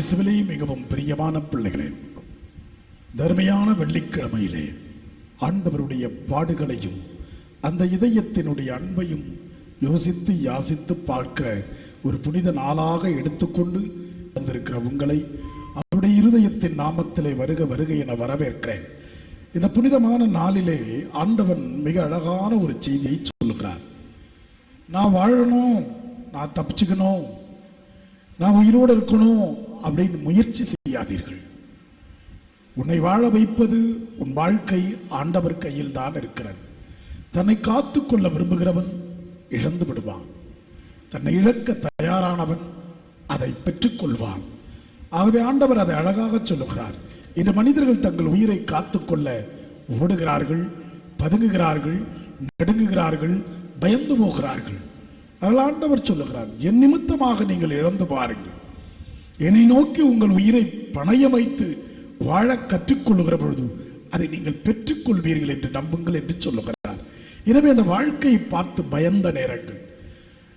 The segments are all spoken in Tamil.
இயேசுவிலே மிகவும் பிரியமான பிள்ளைகளே தர்மையான வெள்ளிக்கிழமையிலே ஆண்டவருடைய பாடுகளையும் அந்த இதயத்தினுடைய அன்பையும் யோசித்து யாசித்து பார்க்க ஒரு புனித நாளாக எடுத்துக்கொண்டு வந்திருக்கிற உங்களை அவருடைய இருதயத்தின் நாமத்திலே வருக வருக என வரவேற்கிறேன். இந்த புனிதமான நாளிலே ஆண்டவன் மிக அழகான ஒரு செய்தியை சொல்லுகிறார். நான் வாழணும் நான் தப்பிச்சுக்கணும் நான் உயிரோடு இருக்கணும் அப்படின்னு முயற்சி செய்யாதீர்கள். உன்னை வாழ வைப்பது உன் வாழ்க்கை ஆண்டவர் கையில் தான் இருக்கிறது. தன்னை காத்துக்கொள்ள விரும்புகிறவன் இழந்து விடுவான். தன்னை இழக்க தயாரானவன் அதை பெற்றுக்கொள்வான் ஆகவே ஆண்டவர் அதை அழகாக சொல்லுகிறார். இந்த மனிதர்கள் தங்கள் உயிரை காத்துக்கொள்ள ஓடுகிறார்கள் பதுங்குகிறார்கள் நடுங்குகிறார்கள் பயந்து போகிறார்கள். அதனால் ஆண்டவர் சொல்லுகிறார் என் நிமித்தமாக நீங்கள் இழந்து பாருங்கள். என்னை நோக்கி உங்கள் உயிரை பணைய வைத்து வாழ கற்றுக்கொள்ளுகிற பொழுது அதை நீங்கள் பெற்றுக்கொள்வீர்கள் என்று நம்புங்கள் என்று சொல்லுகிறார். எனவே அந்த வாழ்க்கையை பார்த்து பயந்த நேரங்கள்.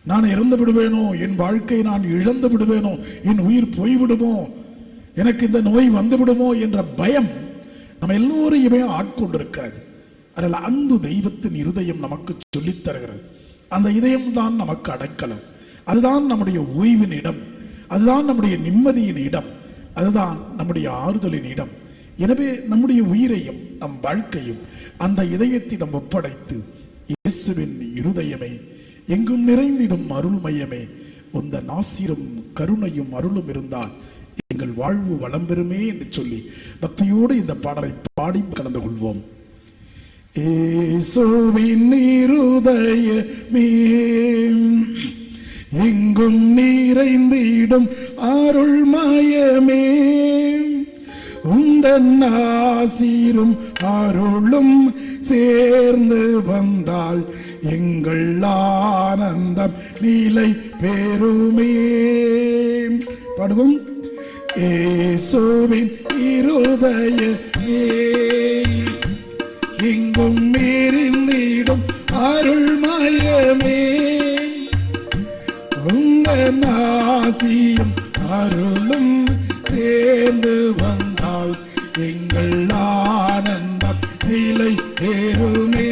நான் இறந்து விடுவேனோ? என் வாழ்க்கையை நான் இழந்து விடுவேனோ? என் உயிர் போய்விடுமோ? எனக்கு இந்த நோய் வந்து விடுமோ என்ற பயம் நம்ம எல்லோரையுமே ஆட்கொண்டிருக்கிறது. அதில் அன்பு தெய்வத்தின் இருதயம் நமக்கு சொல்லித் தருகிறது. அந்த இதயம் தான் நமக்கு அடைக்கலம். அதுதான் நம்முடைய ஓய்வின் இடம். அதுதான் நம்முடைய நிம்மதியின் இடம். அதுதான் நம்முடைய ஆறுதலின் இடம். எனவே நம்முடைய உயிரையும் நம் வாழ்க்கையும் அந்த இதயத்தை நாம் ஒப்படைத்து இயேசுவின் இருதயமே எங்கும் நிறைந்திடும் அருள் மையமே உந்த நாசிரும் கருணையும் அருளும் இருந்தால் எங்கள் வாழ்வு வளம் பெறுமே என்று சொல்லி பக்தியோடு இந்த பாடலை பாடி கலந்து கொள்வோம். ஏசோவின் இருதயமே எங்கும் நிறைந்திடும் அருள் மயமே. உந்தன் ஆசீரும் அருளும் சேர்ந்து வந்தால் எங்கள் ஆனந்தம் நிலை பெருமே பாடுவோம். ஏசோவின் இருதயமே இங்கும் மீறிந்திடும் அருள் மயமே. உங்கள் நாசியும் அருளும் சேர்ந்து வந்தால் எங்கள் ஆனந்தம் நிலை தேருமே.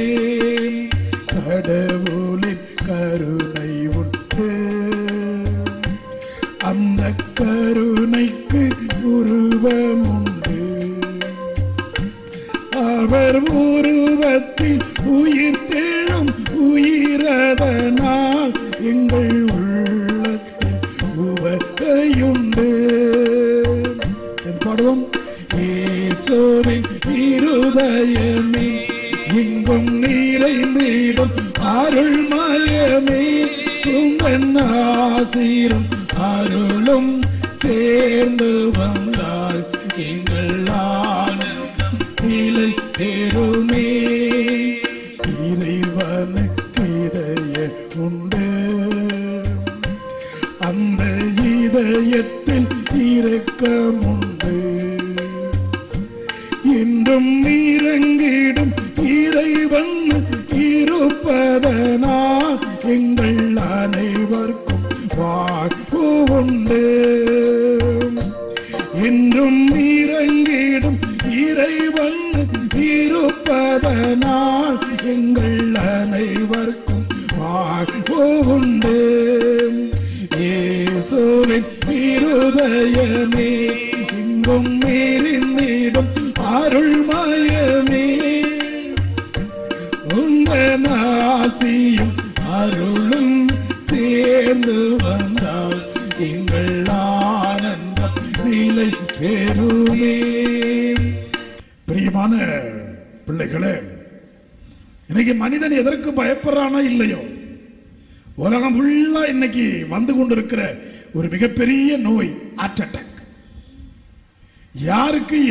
கடவுளின் கருணை உண்டு. அந்த கருணைக்கு உருவமுண்டு. அவர் உருவத்தில் உயிர் தேழும் உயிரதனால் எங்கள் உள்ளத்தில் உவக்கையுண்டு பாடுவோம்? இயேசுவின் இருதயமே எங்கும் நிறைந்திடும் அருள் மயமே. உங்கள் ஆசீரும் அருளும் சேர்ந்து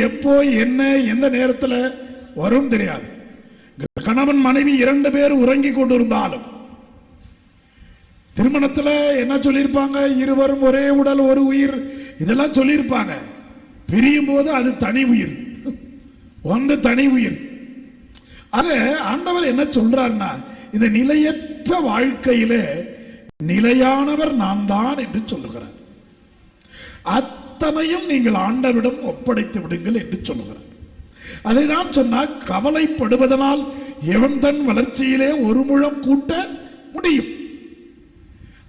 எப்போ என்ன எந்த நேரத்தில் வரும் தெரியாது. கணவன் மனைவி இரண்டு பேர் உறங்கி கொண்டிருந்தாலும் திருமணத்தில் என்ன சொல்லியிருப்பாங்க? இருவரும் ஒரே உடல் ஒரு உயிர் இதெல்லாம் சொல்லியிருப்பாங்க. பிரியும் போது அது தனி உயிர். வந்து தனி உயிர். ஆக ஆண்டவர் என்ன சொல்றாருன்னா இந்த நிலையற்ற வாழ்க்கையிலே நிலையானவர் நான் தான் என்று சொல்லுகிறார். அத்தனையும் நீங்கள் ஆண்டவரிடம் ஒப்படைத்து விடுங்கள் என்று சொல்லுகிறார். அதை தான் சொன்னால் கவலைப்படுவதனால் எவன் தன் வளர்ச்சியிலே ஒரு முழம் கூட்ட முடியும்.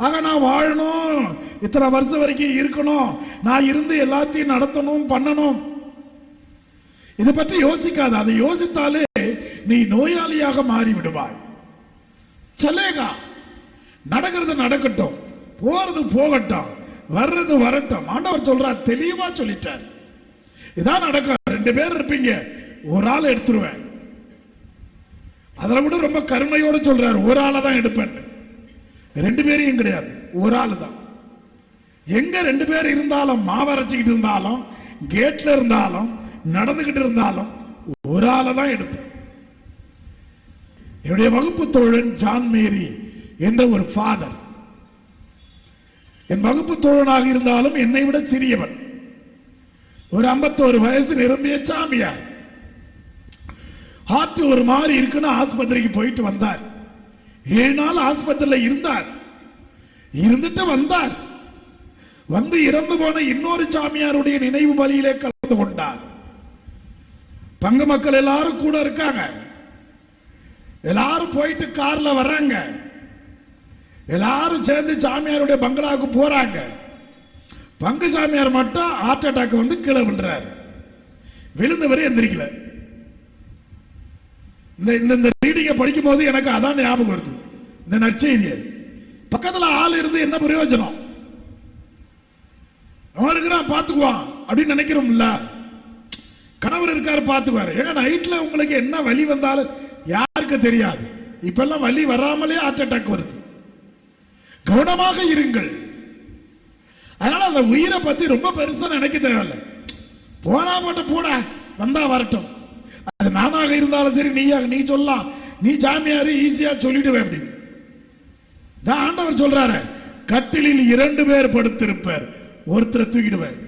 ஆக நான் வாழணும் இத்தனை வருஷம் வரைக்கும் இருக்கணும் நான் இருந்து எல்லாத்தையும் நடத்தணும் பண்ணணும். இதை பற்றி யோசிக்காத அதை யோசித்தாலே நீ நோயாளியாக மாறி விடுவாய் சலேகா நடக்கிறது நடக்கட்டும் போறது போகட்டும். வர்றது வரட்டும். ஆண்டவர் சொல்றார் தெளிவா சொல்லிட்டார். இதான் நடக்கும். ரெண்டு பேர் இருப்பீங்க. ஒரு ஆள் எடுத்துருவேன். அதில் கூட ரொம்ப கருணையோட சொல்றாரு. ஒரு ஆளை தான் எடுப்பேன். ரெண்டு பேரையும் கிடையாது. ஒரு ஆள் தான். எங்க ரெண்டு பேர் இருந்தாலும் மாவரைச்சிக்கிட்டு இருந்தாலும் கேட்ல இருந்தாலும் நடந்துகிட்டு இருந்தாலும் ஒரு ஆளை தான் எடுப்பேன். என்னுடைய வகுப்பு தோழன் ஜான் மேரி என்ற ஒரு ஃபாதர் என் வகுப்பு தோழனாக இருந்தாலும் என்னை விட சிறியவன். ஒரு 51 வயசு நிரம்பிய சாமியார். ஹார்ட் ஒரு மாதிரி இருக்குன்னு ஆஸ்பத்திரிக்கு போயிட்டு வந்தார். ஏழு நாள் ஆஸ்பத்திரியில் இருந்தார். இருந்துட்டு வந்தார். வந்து இறந்து போன இன்னொரு சாமியாருடைய நினைவு பலியிலே கலந்து கொண்டார். பங்கு மக்கள் எல்லாரும் கூட இருக்காங்க. எல்லாரும் போயிட்டு கார்ல வர்றாங்க. எல்லாரும் சேர்ந்து சாமியாருடைய பங்களாவுக்கு போகிறாங்க பங்கு சாமியார் மட்டும் ஹார்ட் அட்டாக் வந்து கீழே விழுறாரு. விழுந்தவரே எந்திரிக்கல. இந்த இந்த இந்த ரீடிங்கை படிக்கும் போது எனக்கு அதான் ஞாபகம் வருது. இந்த நற்செய்தியை. பக்கத்தில் ஆள் இருந்து என்ன பிரயோஜனம்? அவன் இருக்கிறான் பார்த்துக்குவான் அப்படின்னு நினைக்கிறோம்ல. கணவர் இருக்காரு பார்த்துக்குவாரு. ஏன்னா நைட்டில் உங்களுக்கு என்ன வலி வந்தாலும் யாருக்கு தெரியாது? இப்பெல்லாம் வலி வராமலே ஹார்ட் அட்டாக் வருது. கவனமாக இருங்கள். அதனால அந்த உயிரை பத்தி ரொம்ப பெருசா நினைக்க தேவையில்லை. போனா போட்டு போட வந்தா வரட்டும். அது நானாக இருந்தாலும் சரி நீயாக நீ சொல்லலாம் நீ ஜாமியாரு ஈஸியா சொல்லிடுவேன் அப்படி தான் ஆண்டவர் சொல்றாரு. கட்டிலில் இரண்டு பேர் படுத்திருப்பார். ஒருத்தரை தூக்கிடுவேன்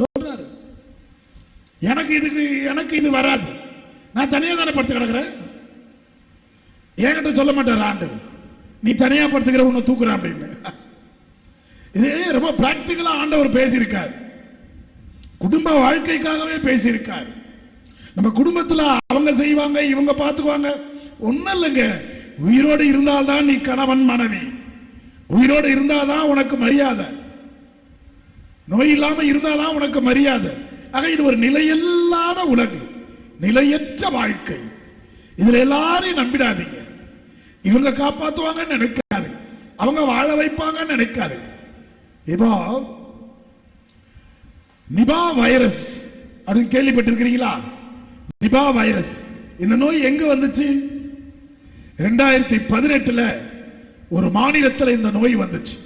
சொல்றாரு. எனக்கு இதுக்கு எனக்கு இது வராது. நான் தனியாக தானே படுத்து கிடக்குறேன்? என்கிட்ட சொல்ல மாட்டார் ஆண்டவர். நீ தனியா படுத்துக்கிற உன்னை தூக்குற அப்படின்னு. இது ரொம்ப பிராக்டிக்கலா ஆண்டவர் பேசியிருக்கார். குடும்ப வாழ்க்கைக்காகவே பேசியிருக்கார். நம்ம குடும்பத்துல அவங்க செய்வாங்க இவங்க பார்த்துக்குவாங்க ஒன்றும் இல்லைங்க. உயிரோடு இருந்தால்தான் நீ கணவன் மனைவி. உயிரோடு இருந்தாதான் உனக்கு மரியாதை. நோய் இல்லாமல் இருந்தால் தான் உனக்கு மரியாதை. ஆக இது ஒரு நிலையில்லாத உலகு. நிலையற்ற வாழ்க்கை. இதில் எல்லாரையும் நம்பிடாதீங்க. இவங்க காப்பாற்றுவாங்கன்னு நினைக்காது. அவங்க வாழ வைப்பாங்கன்னு நினைக்காது. இப்போ நிபா வைரஸ் அப்படின்னு கேள்விப்பட்டிருக்கிறீங்களா? Nipah virus. இந்த நோய் எங்க வந்துச்சு? ரெண்டாயிரத்தி பதினெட்டுல ஒரு மாநிலத்தில் இந்த நோய் வந்துச்சு.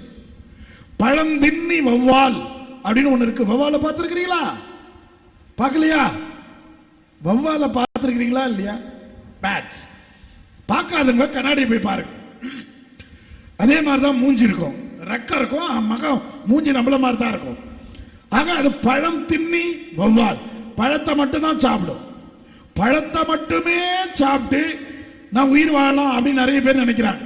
பழந்தின்னி வௌவால் அப்படின்னு ஒண்ணு இருக்கு. வௌவால பார்த்துருக்கிறீங்களா? பார்க்கலையா? வௌவால பார்த்துருக்கிறீங்களா இல்லையா? பேட்ஸ் பார்க்காதவங்க கண்ணாடி போய் பாருங்க அதே மாதிரி தான் மூஞ்சி இருக்கும். ரெக்க இருக்கும் மகம் மூஞ்சி நம்மள மாதிரி தான் இருக்கும். ஆக அது பழம் தின்னி வௌவால் பழத்தை மட்டும் தான் சாப்பிடும். பழத்தை மட்டுமே சாப்பிட்டு நான் உயிர் வாழலாம் அப்படின்னு நிறைய பேர் நினைக்கிறாங்க.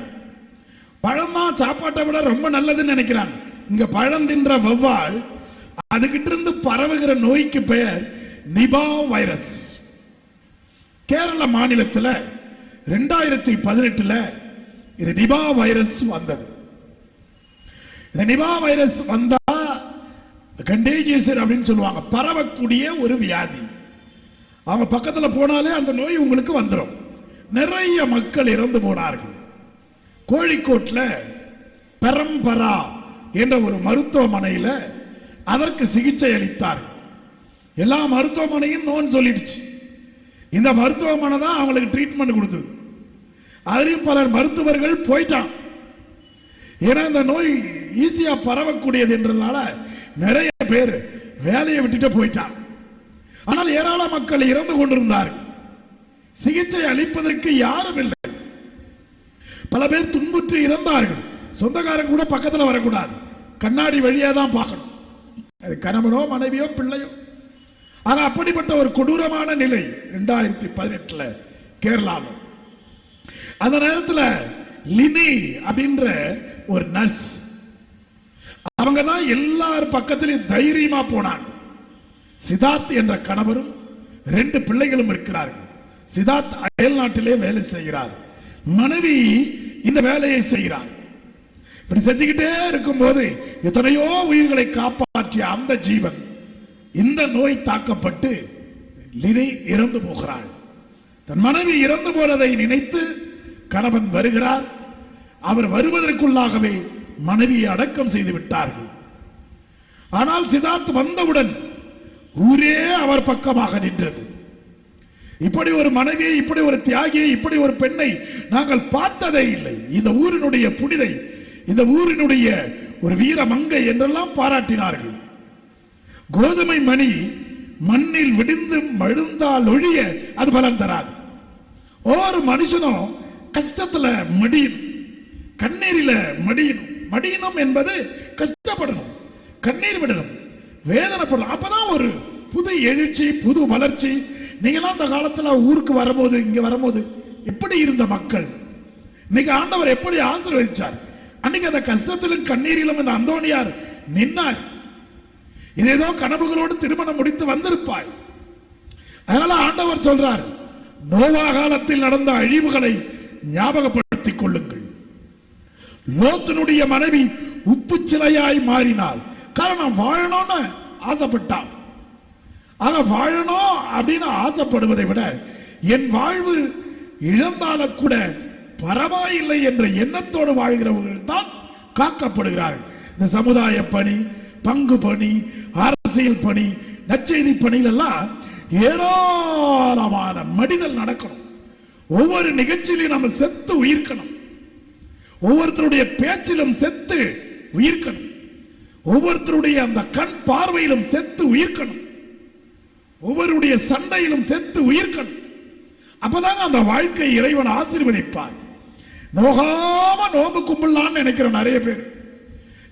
பழம் தான் சாப்பாட்டை விட ரொம்ப நல்லதுன்னு நினைக்கிறாங்க. இங்க பழம் தின்ற வௌவால் அதுகிட்ட இருந்து பரவுகிற நோய்க்கு பெயர் நிபா வைரஸ். கேரள மாநிலத்தில் ரெண்டாயிரத்தி பதினெட்டுல இது நிபா வைரஸ் வந்தது. இந்த நிபா வைரஸ் வந்தா கண்டேஜியசர் அப்படின்னு சொல்லுவாங்க. பரவக்கூடிய ஒரு வியாதி. அவங்க பக்கத்தில் போனாலே அந்த நோய் உங்களுக்கு வந்துடும் நிறைய மக்கள் இறந்து போனார்கள். கோழிக்கோட்டில் பெரம்பரா என்ற ஒரு மருத்துவமனையில் அதற்கு சிகிச்சை அளித்தார். எல்லா மருத்துவமனையும் நோன் சொல்லிடுச்சு. இந்த மருத்துவமனை தான் அவங்களுக்கு ட்ரீட்மெண்ட் கொடுத்தது. அதுலயும் பலர் மருத்துவர்கள் போயிட்டான். ஏன்னா இந்த நோய் ஈஸியா பரவக்கூடியது என்றதுனால நிறைய பேர் வேலையை விட்டுட்டு போயிட்டான். ஆனால் ஏராள மக்கள் இறந்து கொண்டிருந்தார் சிகிச்சை அளிப்பதற்கு யாரும் இல்லை. பல பேர் துன்புற்று இறந்தார்கள். சொந்தக்காரங்க கூட பக்கத்தில் வரக்கூடாது. கண்ணாடி வழியாக தான் பார்க்கணும். அது கணவனோ மனைவியோ பிள்ளையோ. ஆக அப்படிப்பட்ட ஒரு கொடூரமான நிலை ரெண்டாயிரத்தி பதினெட்டில் கேரளாவில். அந்த நேரத்தில் லினி அப்படின்ற ஒரு நர்ஸ் அவங்க தான் எல்லார் பக்கத்திலையும் தைரியமா போனாங்க. சித்தார்த் என்ற கணவரும் ரெண்டு பிள்ளைகளும் இருக்கிறார்கள். சித்தார்த் அயல் நாட்டிலே வேலை செய்கிறார். மனைவி இந்த வேலையை செய்கிறார். இப்படி செஞ்சுக்கிட்டே இருக்கும்போது எத்தனையோ உயிர்களை காப்பாற்றிய அந்த ஜீவன் இந்த நோய் தாக்கப்பட்டு லினி இறந்து போகிறாள். தன் மனைவி இறந்து போனதை நினைத்து கணவன் வருகிறார். அவர் வருவதற்குள்ளாகவே மனைவியை அடக்கம் செய்து விட்டார்கள். ஆனால் சித்தார்த் வந்தவுடன் ஊரே அவர் பக்கமாக நின்றது. இப்படி ஒரு மனைவியை இப்படி ஒரு தியாகியை இப்படி ஒரு பெண்ணை நாங்கள் பார்த்ததே இல்லை. இந்த ஊரினுடைய புனிதை இந்த ஊரினுடைய ஒரு வீர மங்கை என்றெல்லாம் பாராட்டினார்கள். கோதுமை மணி மண்ணில் விடிந்து மழுந்தால் ஒழிய அது பலன் தராது. ஒவ்வொரு மனுஷனும் கஷ்டத்துல மடியணும். கண்ணீரில மடியணும். மடியணும் என்பது கஷ்டப்படணும். கண்ணீர் விடணும். வேதனைப்படணும். அப்பதான் ஒரு புது எழுச்சி புது வளர்ச்சி. நீங்களாம் அந்த காலத்துல ஊருக்கு வரும்போது இங்க வரும்போது எப்படி இருந்த மக்கள்? இன்னைக்கு ஆண்டவர் எப்படி ஆசீர்வதிச்சார்? அன்னைக்கு அந்த கஷ்டத்திலும் கண்ணீரிலும் இந்த அந்தோணியார் நின்னார். இதேதோ கனவுகளோடு திருமணம் முடித்து வந்திருப்பாய். அதனால ஆண்டவர் சொல்றார் நோவா காலத்தில் நடந்த அழிவுகளை ஞாபகப்படுத்திக் கொள்ளுங்கள். லோத்தனுடைய மனைவி உப்பு சிலையாய் மாறினாள். காரணம் வாழணும்னு ஆசைப்பட்டான் ஆக வாழணும் அப்படின்னு ஆசைப்படுவதை விட என் வாழ்வு இழந்தால கூட பரவாயில்லை என்ற எண்ணத்தோடு வாழ்கிறவர்கள் தான் காக்கப்படுகிறார்கள். இந்த சமுதாய பணி பங்கு பணி அரசியல் பணி நற்செய்தி பணியிலெல்லாம் ஏராளமான மடிதல் நடக்கணும். ஒவ்வொரு நிகழ்ச்சியிலையும் நம்ம செத்து உயிர்க்கணும். ஒவ்வொருத்தருடைய பேச்சிலும் செத்து உயிர்க்கணும். ஒவ்வொருத்தருடைய அந்த கண் பார்வையிலும் செத்து உயிர்க்கணும். ஒவ்வொருடைய சண்டையிலும் செத்து உயிர்க்கணும். அப்பதாங்க அந்த வாழ்க்கை இறைவன் ஆசீர்வதிப்பார். நோகாம நோம்பு கும்பிடலாம்னு நினைக்கிற நிறைய பேர்.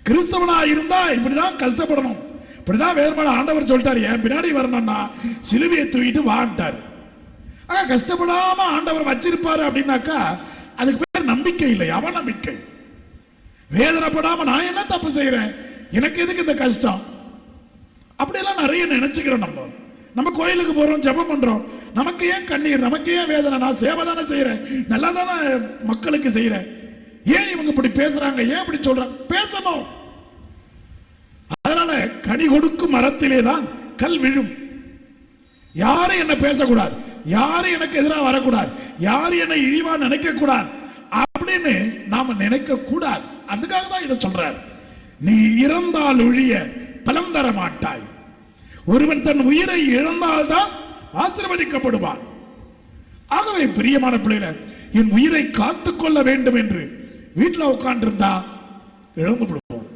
கிறிஸ்தவனா இருந்தா இப்படிதான் கஷ்டப்படணும். இப்படிதான் வேறுபாடு ஆண்டவர் சொல்லிட்டாரு என் பின்னாடி வரணும்னா சிலுவையை தூக்கிட்டு வான்ட்டார். ஆனால் கஷ்டப்படாமல் ஆண்டவர் வச்சிருப்பாரு அப்படின்னாக்கா அதுக்கு பேர் நம்பிக்கை இல்லை அவநம்பிக்கை. வேதனைப்படாமல் நான் என்ன தப்பு செய்கிறேன் எனக்கு எதுக்கு இந்த கஷ்டம்? அப்படியெல்லாம் நிறைய நினச்சிக்கிறோம் நம்ம. நம்ம கோயிலுக்கு போகிறோம் ஜெபம் பண்ணுறோம் நமக்கு ஏன் கண்ணீர்? நமக்கு ஏன் வேதனை? நான் சேவை தானே செய்கிறேன் நல்லா தானே மக்களுக்கு செய்கிறேன் ஏன் இவங்க இப்படி பேசுகிறாங்க ஏன் இப்படி சொல்கிறாங்க பேசணும். அதனால கனி கொடுக்கும் மரத்திலே தான் கல் விழும். யாரும் என்ன பேசக்கூடாது. யாரும் எனக்கு எதிராக வரக்கூடாது. யாரும் என்னை இழிவாக நினைக்க கூடாது அப்படின்னு நாம் நினைக்க கூடாது அதுக்காக தான் இதை சொல்றார். நீ இறந்தால் ஒழிய பலம் தர மாட்டாய். ஒருவன் தன் உயிரை இழந்தால்தான் ஆசிர்வதிக்கப்படுவான். ஆகவே பிரியமான பிள்ளைகளை என் உயிரை காத்துக்கொள்ள வேண்டும் என்று வீட்டில் உட்காண்டிருந்தா இழந்து விடுவோம்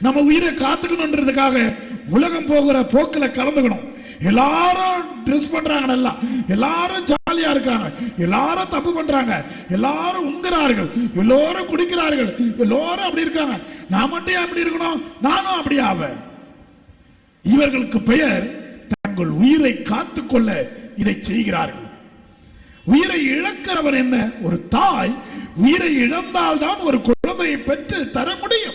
நம்ம உயிரை காத்துக்கணுன்றதுக்காக உலகம் போகிற போக்கில் கலந்துக்கணும். எல்லாரும் ட்ரெஸ் பண்றாங்க நல்லா. எல்லாரும் ஜாலியா இருக்காங்க. எல்லாரும் தப்பு பண்றாங்க. எல்லாரும் உங்குறார்கள் எல்லோரும் குடிக்கிறார்கள். எல்லோரும் அப்படி இருக்காங்க. நான் மட்டும் அப்படி இருக்கணும்? நானும் அப்படி ஆவேன். இவர்களுக்கு பெயர் தங்கள் உயிரை காத்துக்கொள்ள இதை செய்கிறார்கள். உயிரை இழக்கிறவன் என்ன? ஒரு தாய் உயிரை இழந்தால்தான் ஒரு குழந்தையை பெற்று தர முடியும்.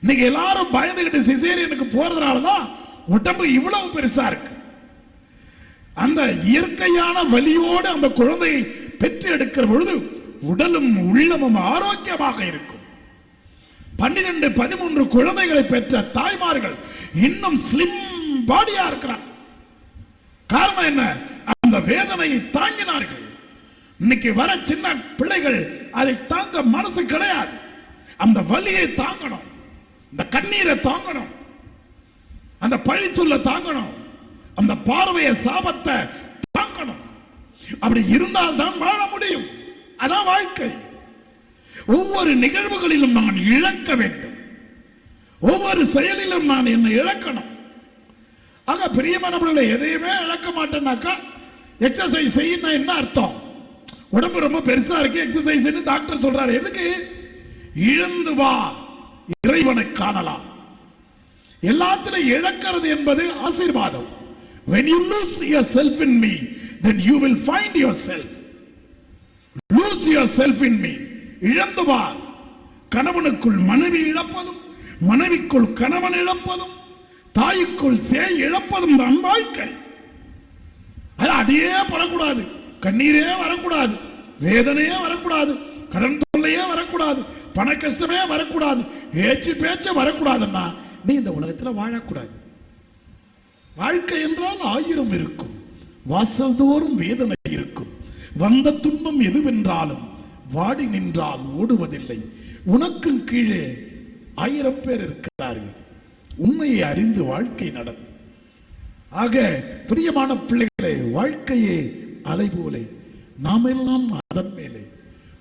இன்னைக்கு எல்லாரும் பயந்துகிட்டு சிசேரியனுக்கு போறதுனால தான் உடம்பு இவ்வளவு பெருசா இருக்கு. அந்த இயற்கையான வலியோடு அந்த குழந்தையை பெற்று எடுக்கிற பொழுது உடலும் உள்ளமும் ஆரோக்கியமாக இருக்கும். பன்னிரண்டு பதிமூன்று குழந்தைகளை பெற்ற தாய்மார்கள் இன்னும் ஸ்லிம் பாடியா இருக்கிறாங்க. காரணம் என்ன? அந்த வேதனையை தாங்கினார்கள். இன்னைக்கு வர சின்ன பிள்ளைகள் அதை தாங்க மனசு கிடையாது. அந்த வலியை தாங்கணும். இந்த கண்ணீரை தாங்கணும். அந்த பழிச்சொல்ல தாங்கணும். அந்த பார்வையை சாபத்தை தாங்கணும். அப்படி இருந்தால் தான் வாழ முடியும். அதான் வாழ்க்கை. ஒவ்வொரு நிகழ்வுகளிலும் நான் இழக்க வேண்டும். ஒவ்வொரு செயலிலும் நான் என்னை இழக்கணும். ஆக பிரியமானவர்களை எதையுமே இழக்க மாட்டேன்னாக்கா எக்ஸசைஸ் செய்யணும் என்ன அர்த்தம்? உடம்பு ரொம்ப பெருசா இருக்கு எக்ஸசைஸ் டாக்டர் சொல்றாரு. எதுக்கு? இழந்து வா இறைவனை காணலாம். எல்லாத்திலும் இழக்கிறது என்பது ஆசீர்வாதம். When you lose yourself in me then you will find yourself. Lose yourself in me. இழந்து வா கணவனுக்குள் மனைவி இழப்பதும் மனைவிக்குள் கணவன் இழப்பதும் தாய்க்குள் சே இழப்பதும் தான் வாழ்க்கை அது அடியே படக்கூடாது. கண்ணீரே வரக்கூடாது. வேதனையே வரக்கூடாது. கடன் தொல்லையே வரக்கூடாது. பண கஷ்டமே வரக்கூடாது. ஏச்சு பேச்சு வரக்கூடாதுன்னா நீ இந்த உலகத்தில் வாழக்கூடாது. வாழ்க்கை என்றால் ஆயிரம் இருக்கும். வாசல் தோறும் வேதனை இருக்கும். வந்த துன்பம் எதுவென்றாலும் வாடி நின்றால் ஓடுவதில்லை. உனக்கும் கீழே ஆயிரம் பேர் இருக்கிறார்கள். உண்மையை அறிந்து வாழ்க்கை நடந்து ஆக பிரியமான பிள்ளைகளே வாழ்க்கையே அலை போலே. நாம் எல்லாம் அதன் மேலே.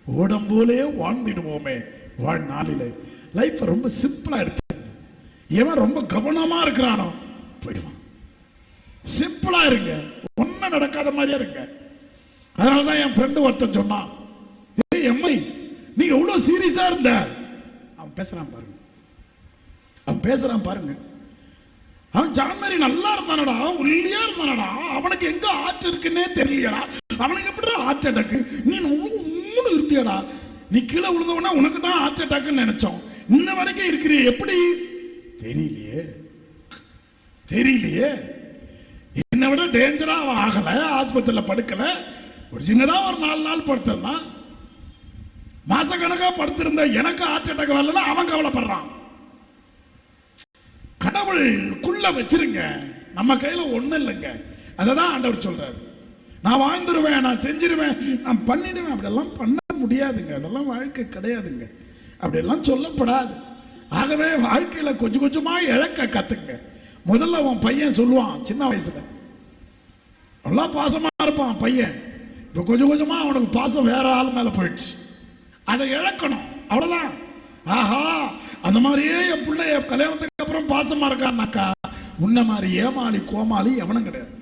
ஓடம் போலே வாழ்ந்திடுவோமே வாழ்நாளிலே. லைஃப் ரொம்ப சிம்பிளா எடுத்து எவன் ரொம்ப கவனமாக இருக்கிறானோ போயிடுவான். சிம்பிளாக இருங்க. ஒன்றும் நடக்காத மாதிரியா இருங்க. அதனால தான் என் ஃப்ரெண்டு ஒருத்தன் சொன்னான் எம்மை நீ எவ்வளோ சீரியஸாக இருந்த? அவன் பேசுகிறான் பாருங்க. அவன் பேசுகிறான் பாருங்க. அவன் ஜான் மாதிரி நல்லா இருந்தானடா உள்ளியா இருந்தானடா அவனுக்கு எங்க ஆற்று இருக்குன்னே தெரியலடா அவனுக்கு எப்படி ஹார்ட் அட்டாக் நீ உம்முன்னு இருந்தியடா. நீ கீழே விழுந்தவனா உனக்கு தான் ஹார்ட் அட்டாக்னு நினைச்சோம். இன்ன வரைக்கும் இருக்கிறீ எப்படி? தெரியலையே. தெரியலையே. என்னை விட டேஞ்சராக அவன் ஆகலை ஆஸ்பத்திரியில் படுக்கலை. ஒரு சின்னதாக ஒரு நாலு நாள் படுத்திருந்தான். மாச படுத்திருந்த எனக்கு ஹார்ட் அட்டாக் வரலன்னா அவன் கவலைப்படுறான். கடவுளுக்குள்ள வச்சிருங்க. நம்ம கையில் ஒன்றும் இல்லைங்க. அதை தான் ஆண்டவர் சொல்கிறார் நான் வாழ்ந்துருவேன் நான் செஞ்சிருவேன் நான் பண்ணிடுவேன். அப்படியெல்லாம் பண்ண முடியாதுங்க. அதெல்லாம் வாழ்க்கை கிடையாதுங்க. அப்படியெல்லாம் சொல்லப்படாது. ஆகவே வாழ்க்கையில் கொஞ்சம் கொஞ்சமாக இழக்க கத்துங்க முதல்ல உன் பையன் சொல்லுவான் சின்ன வயசில். நல்லா பாசமாக இருப்பான் பையன். இப்போ கொஞ்சம் கொஞ்சமாக அவனுக்கு பாசம் வேற ஆள் மேலே போயிடுச்சு. அதை இழக்கணும். அவ்வளோதான் ஆஹா அந்த மாதிரியே என் பிள்ளைய கல்யாணத்துக்கு அப்புறம் பாசமாக இருக்கான்னாக்கா உன்ன மாதிரி ஏமாளி கோமாளி எவனும் கிடையாது.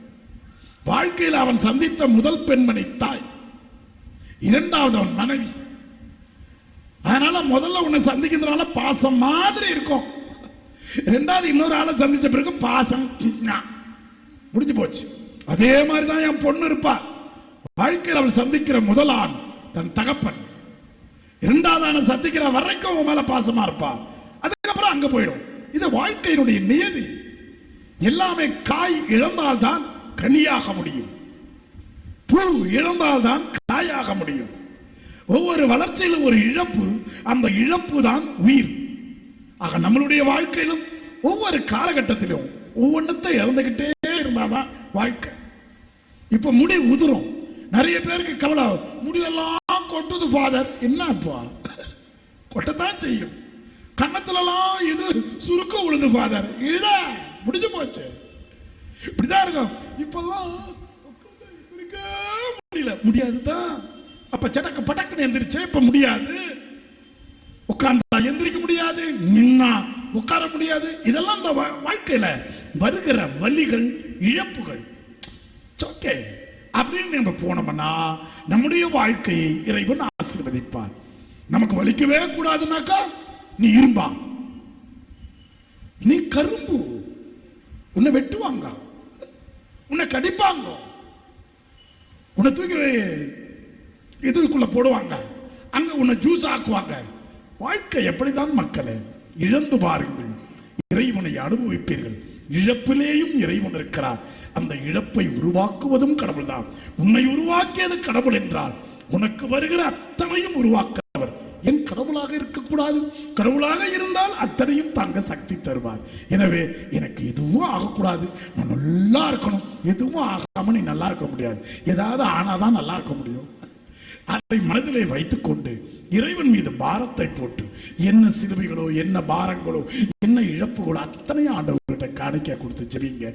வாழ்க்கையில் அவன் சந்தித்த முதல் பெண்மணி தாய். இரண்டாவது அவன் மனைவி. அதனால முதல்ல உன்னை சந்திக்கிறதுனால பாசம் மாதிரி இருக்கும். ரெண்டாவது இன்னொரு ஆளை சந்திச்ச பிறகு பாசம் முடிஞ்சு போச்சு. அதே மாதிரி தான் என் பொண்ணு இருப்பா. வாழ்க்கையில் அவள் சந்திக்கிற முதல் ஆண் தன் தகப்பன். இரண்டாவது ஆணை சந்திக்கிற வரைக்கும் உன் மேல பாசமா இருப்பா. அதுக்கப்புறம் அங்க போயிடும். இது வாழ்க்கையினுடைய நியதி. எல்லாமே காய் இழந்தால் தான் கனியாக முடியும். பூ இழந்தால் தான் காயாக முடியும். ஒவ்வொரு வளர்ச்சியிலும் ஒரு இழப்பு அந்த இழப்பு தான் உயிர். ஆக நம்மளுடைய வாழ்க்கையிலும் ஒவ்வொரு காலகட்டத்திலும் ஒவ்வொன்றத்தை இழந்துக்கிட்டே இருந்தாதான் வாழ்க்கை. இப்ப முடி உதிரும். நிறைய பேருக்கு கவலை முடியெல்லாம் கொட்டுது ஃபாதர் என்னப்பா? கொட்டத்தான் செய்யும். கன்னத்துலலாம் இது சுருக்க உழுது ஃபாதர் இட முடிஞ்சு போச்சு. இப்படிதான் இருக்கும். இப்பெல்லாம் முடியல. முடியாது தான் அப்ப சடக்கு படக்குன்னு எந்திரிச்சே இப்ப முடியாது. உட்கார்ந்தா எந்திரிக்க முடியாது நின்னா உட்கார முடியாது. இதெல்லாம் இந்த வா- வாழ்க்கையில வருகிற வலிகள் இழப்புகள். ஓகே அப்படின்னு நம்ம போனோம்னா நம்முடைய வாழ்க்கையை இறைவன் ஆசீர்வதிப்பார். நமக்கு வலிக்கவே கூடாதுனாக்கா நீ இரும்பா. நீ கரும்பு. உன்னை வெட்டுவாங்க. உன்னை கடிப்பாங்க. உன்னை தூக்கி இதுக்குள்ளே போடுவாங்க? அங்கே உன்னை ஜூஸ் ஆக்குவாங்க. வாழ்க்கை எப்படிதான் மக்களே? இழந்து பாருங்கள். இறைவனை அனுபவிப்பீர்கள். இழப்பிலேயும் இறைவன் இருக்கிறார். அந்த இழப்பை உருவாக்குவதும் கடவுள்தான். உன்னை உருவாக்கியது கடவுள் என்றால் உனக்கு வருகிற அத்தனையும் உருவாக்கிறவர் என் கடவுளாக இருக்கக்கூடாது. கடவுளாக இருந்தால் அத்தனையும் தாங்க சக்தி தருவார். எனவே எனக்கு எதுவும் ஆகக்கூடாது. நான் நல்லா இருக்கணும். எதுவும் ஆகாமல் நீ நல்லா இருக்க முடியாது. ஏதாவது ஆனாதான் நல்லா இருக்க முடியும். அதை மனதிலே வைத்துக்கொண்டு இறைவன் மீது பாரத்தை போட்டு என்ன சிலுவைகளோ என்ன பாரங்களோ என்ன இழப்புகளோ அத்தனை ஆண்டவர்கிட்ட காணிக்க கொடுத்து ஜெபிங்க.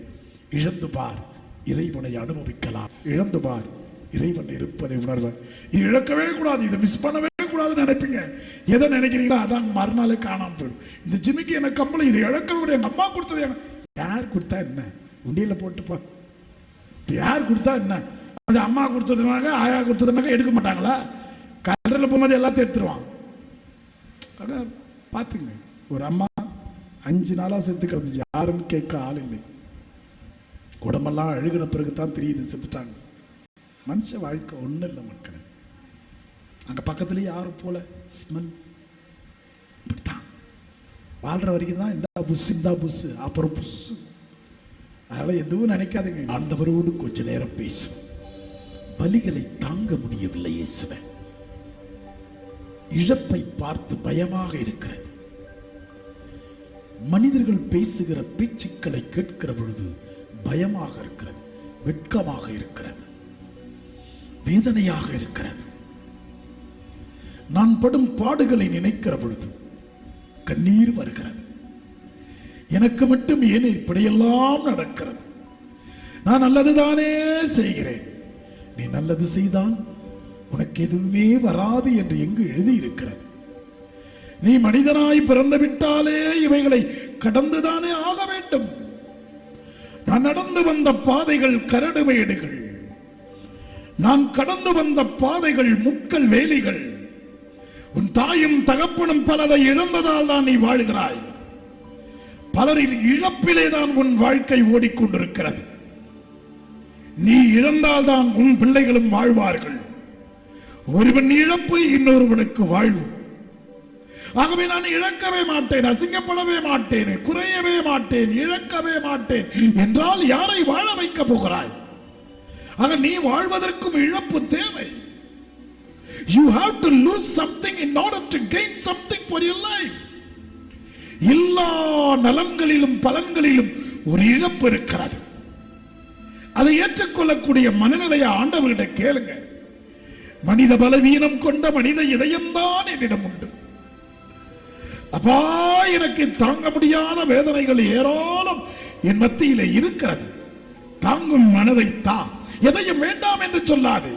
இழந்து பார் இறைவனை அனுபவிக்கலாம். இழந்து பார் இறைவன் இருப்பதை உணர்வன் இது இழக்கவே கூடாது இதை மிஸ் பண்ணவே கூடாதுன்னு நினைப்பீங்க. எதை நினைக்கிறீங்களோ அதான் மறுநாளே காணாம போயிடும். இந்த ஜிமிக்கு எனக்கு கம்பளம் இதை இழக்க கூட அம்மா கொடுத்தது யார் கொடுத்தா என்ன? உண்டியில் போட்டுப்பா. யார் கொடுத்தா என்ன? அது அம்மா கொடுத்ததுனாக்க ஆயா கொடுத்ததுனாக்க எடுக்க மாட்டாங்களா? கடலில் போகும்போது எல்லாத்தையும் எடுத்துருவான். ஆக பார்த்துங்க ஒரு அம்மா அஞ்சு நாளாக செத்து கிடந்துச்சு. கேட்க ஆள் இல்லை. உடம்பெல்லாம் அழுகின பிறகு தான் தெரியுது செத்துட்டாங்க. மனுஷ வாழ்க்கை ஒன்றும் இல்லை மக்கள். அங்கே பக்கத்துலேயே யாரும் போல. ஸ்மெல். இப்படித்தான். வாழ்கிற வரைக்கும் தான் இந்த புஸ் இந்த புஸ் அப்புறம் புஸ்ஸு அதெல்லாம் எதுவும் நினைக்காதீங்க. ஆண்டவரோடு கொஞ்சம் நேரம் பேசும் பலிகளை தாங்க முடியவில்லை இயேசுவன் இழப்பை பார்த்து பயமாக இருக்கிறது. மனிதர்கள் பேசுகிற பேச்சுக்களை கேட்கிற பொழுது பயமாக இருக்கிறது வெட்கமாக இருக்கிறது வேதனையாக இருக்கிறது. நான் படும் பாடுகளை நினைக்கிற பொழுது கண்ணீர் வருகிறது. எனக்கு மட்டும் ஏன் இப்படியெல்லாம் நடக்கிறது? நான் நல்லதுதானே செய்கிறேன். நீ நல்லது செய்தால் உனக்கு எதுவுமே வராது என்று எங்கு எழுதியிருக்கிறது. நீ மனிதனாய் பிறந்து விட்டாலே இவைகளை கடந்துதானே ஆக வேண்டும். நான் நடந்து வந்த பாதைகள் கரடுமேடுகள். நான் கடந்து வந்த பாதைகள் முட்கள் வேலிகள். உன் தாயும் தகப்பனும் பலதை இழந்ததால் தான் நீ வாழ்கிறாய். பலரின் இழப்பிலே தான் உன் வாழ்க்கை ஓடிக்கொண்டிருக்கிறது. நீ இழந்தால் தான் உன் பிள்ளைகளும் வாழ்வார்கள். ஒருவன் இழப்பு இன்னொருவனுக்கு வாழ்வு. ஆகவே நான் இழக்கவே மாட்டேன் அசிங்கப்படவே மாட்டேன் குறையவே மாட்டேன் இழக்கவே மாட்டேன். என்றால் யாரை வாழ வைக்க போகிறாய்? ஆக நீ வாழ்வதற்கும் இழப்பு தேவை. You have to lose something in order to gain something for your life எல்லா நலன்களிலும் பலன்களிலும் ஒரு இழப்பு இருக்கிறது. அதை ஏற்றுக்கொள்ளக்கூடிய மனநிலையை ஆண்டவர்கிட்ட கேளுங்க. மனித பலவீனம் கொண்ட மனித இதயம்தான் என்னிடம் உண்டு. அப்பா எனக்கு தாங்க முடியாத வேதனைகள் ஏராளம் என் மத்தியில இருக்கிறது. தாங்கும் மனதை தா. எதையும் வேண்டாம் என்று சொல்லாது.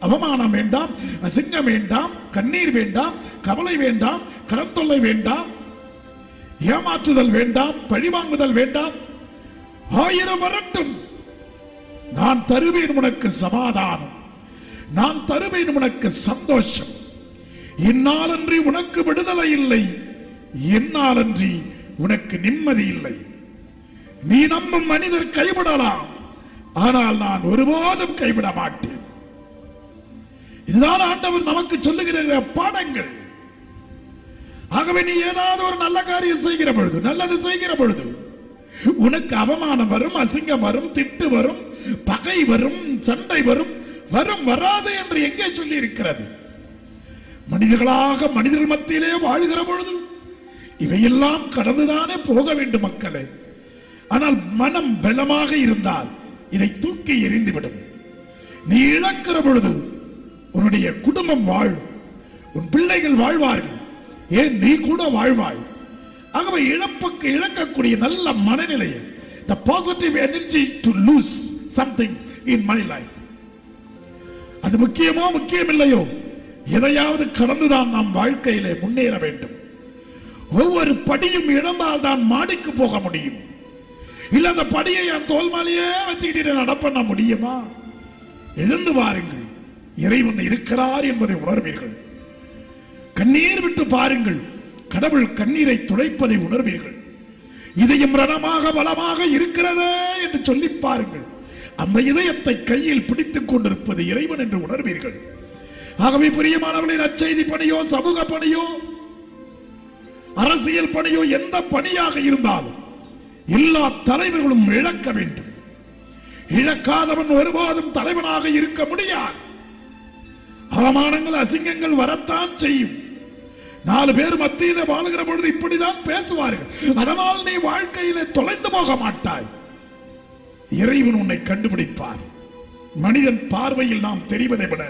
அவமானம் வேண்டாம் அசிங்கம் வேண்டாம் கண்ணீர் வேண்டாம் கவலை வேண்டாம் கடன் தொல்லை வேண்டாம் ஏமாற்றுதல் வேண்டாம் பழிவாங்குதல் வேண்டாம். ஆயிரம் வரட்டும். நான் தருவேன் உனக்கு சமாதானம். நான் தருவேன் உனக்கு சந்தோஷம். இந்நாளன்றி உனக்கு விடுதலை இல்லை. என்னாலன்றி உனக்கு நிம்மதி இல்லை. நீ நம்பும் மனிதர் கைவிடலாம். ஆனால் நான் ஒருபோதும் கைவிட மாட்டேன். இதுதான் ஆண்டவர் நமக்கு சொல்லுகிற பாடங்கள். ஆகவே நீ ஏதாவது ஒரு நல்ல காரியம் செய்கிற பொழுது நல்லது செய்கிற பொழுது உனக்கு அவமானம் வரும் அசிங்கம் வரும் திட்டு வரும் பகை வரும் சண்டை வரும் வரும் வராது என்று எங்கே சொல்லி இருக்கிறது மனிதர்களாக மனிதர்கள் மத்தியிலே வாழ்கிற பொழுது இவையெல்லாம் கடந்துதானே போக வேண்டும் மக்களே. ஆனால் மனம் பலமாக இருந்தால் இதை தூக்கி எறிந்துவிடும். நீ இழக்கிற பொழுது உன்னுடைய குடும்பம் வாழும் உன் பிள்ளைகள் வாழ்வார்கள். ஏன் நீ கூட வாழ்வாய்? ஆகவே இழப்புக்கு இழக்கக்கூடிய நல்ல மனநிலையை the positive energy to lose something in my life அது முக்கியமோ முக்கியம் இல்லையோ எதையாவது கடந்துதான் நாம் வாழ்க்கையிலே முன்னேற வேண்டும். ஒவ்வொரு படியும் இழந்தால் தான் மாடிக்கு போக முடியும். இல்ல அந்த படியை என் தோல் மேலேயே வச்சுக்கிட்டு நடப்பண்ண முடியுமா? எழுந்து வாருங்கள். இறைவன் இருக்கிறார் என்பதை உணர்வீர்கள். கண்ணீர் விட்டு பாருங்கள். கடவுள் கண்ணீரை துடைப்பதை உணர்வீர்கள். இதயம் ரணமாக பலமாக இருக்கிறதே என்று சொல்லி பாருங்கள். அந்த இதயத்தை கையில் பிடித்துக் கொண்டிருப்பது இறைவன் என்று உணர்வீர்கள். ஆகவே பிரியமானவர்களின் நற்செய்தி பணியோ சமூக பணியோ அரசியல் பணியோ எந்த பணியாக இருந்தாலும் எல்லா தலைவர்களும் இழக்க வேண்டும். இழக்காதவன் ஒருபோதும் தலைவனாக இருக்க முடியாது. அவமானங்கள் அசிங்கங்கள் வரத்தான் செய்யும். நாலு பேர் மத்தியில வாழுகிற பொழுது இப்படிதான் பேசுவார்கள். அதனால் நீ வாழ்க்கையில் தொலைந்து போக மாட்டாய். இறைவன் உன்னை கண்டுபிடிப்பார். மனிதன் பார்வையில் நாம் தெரிவதை விட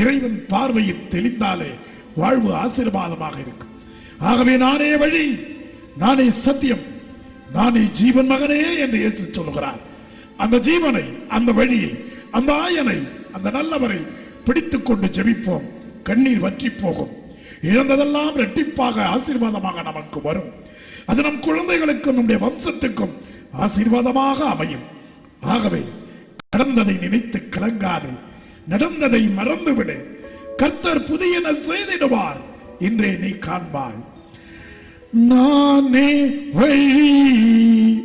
இறைவன் பார்வையில் தெளிந்தாலே வாழ்வு ஆசீர்வாதமாக இருக்கும். ஆகவே நானே வழி நானே சத்தியம் நானே ஜீவன் மகனே என்று இயேசு சொல்லுகிறார். அந்த ஜீவனை அந்த வழியை அந்த ஆயனை அந்த நல்லவரை பிடித்துக்கொண்டு ஜெபிப்போம். கண்ணீர் வற்றி போகும். இழந்ததெல்லாம் இரட்டிப்பாக ஆசீர்வாதமாக நமக்கு வரும். அது நம் குழந்தைகளுக்கும் நம்முடைய வம்சத்துக்கும் ஆசீர்வாதமாக அமையும். ஆகவே கடந்ததை நினைத்து கலங்காது. நடந்ததை மறந்துவிடு. கர்த்தர் புதியன செய்திடுவார். இன்றே நீ காண்பாய். நானே வழி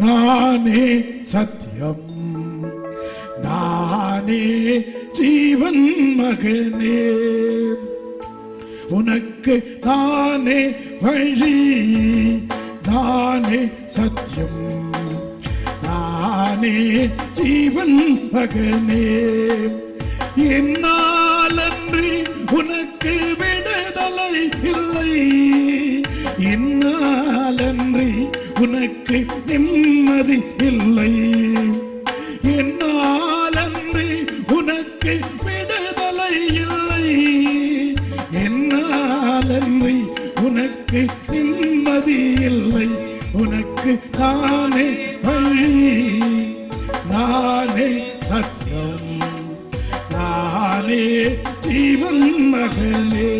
நானே சத்தியம். நானே ஜீவன் மகனே. உனக்கு தானே வழி தானே சத்தியம். தானே ஜீவன் மகனே. என்னாலன்றி உனக்கு விடுதலை இல்லை. என்னாலன்றி உனக்கு நிம்மதி இல்லை. என்னால் இல்லை உனக்கு நிம்மதி இல்லை. உனக்கு தானே வழி. நானே சத்தியம். நானே ஜீவன் மகனே.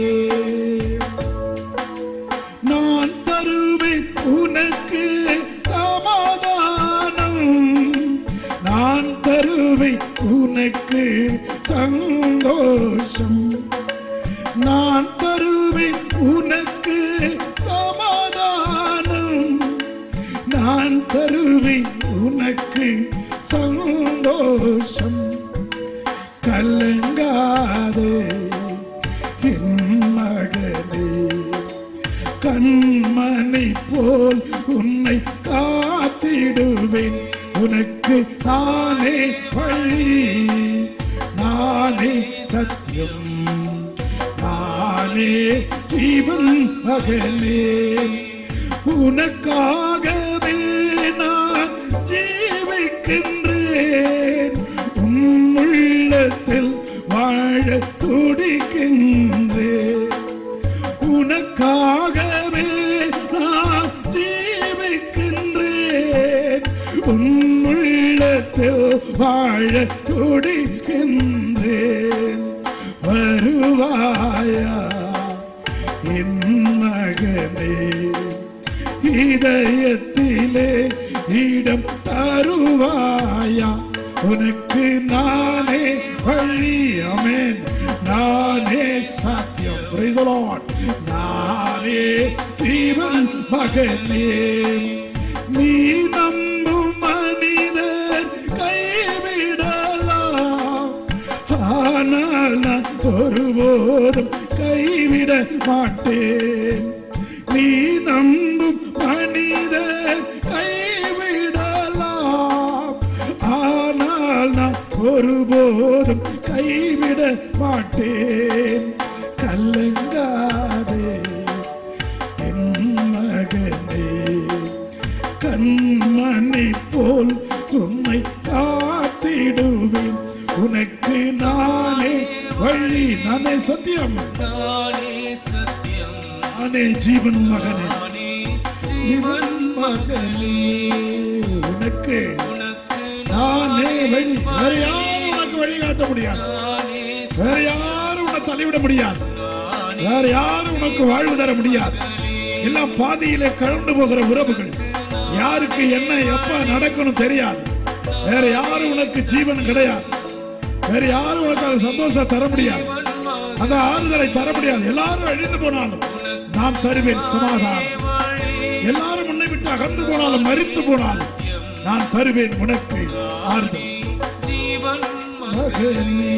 நானே சத்தியம் நானே ஜீவன் மகனே உனக்காகவே மாட்டேன் வேற யாரும் உனக்கு வாழ்வு தர முடியாது. எல்லாம் பாதியிலே கலந்து போகிற உறவுகள். யாருக்கு என்ன எப்ப நடக்கணும் தெரியாது. வேற யாரும் உனக்கு ஜீவன் கிடையாது. வேற யாரும் உனக்கு அது சந்தோஷம் தர முடியாது. அந்த ஆறுதலை தர முடியாது. எல்லாரும் அழிந்து போனாலும் நான் தருவேன் சமாதானம். எல்லாரும் உன்னை விட்டு அகந்து போனாலும் மறித்து போனாலும் நான் தருவேன் உனக்கு ஆறுதல். ஜீவன் மகனே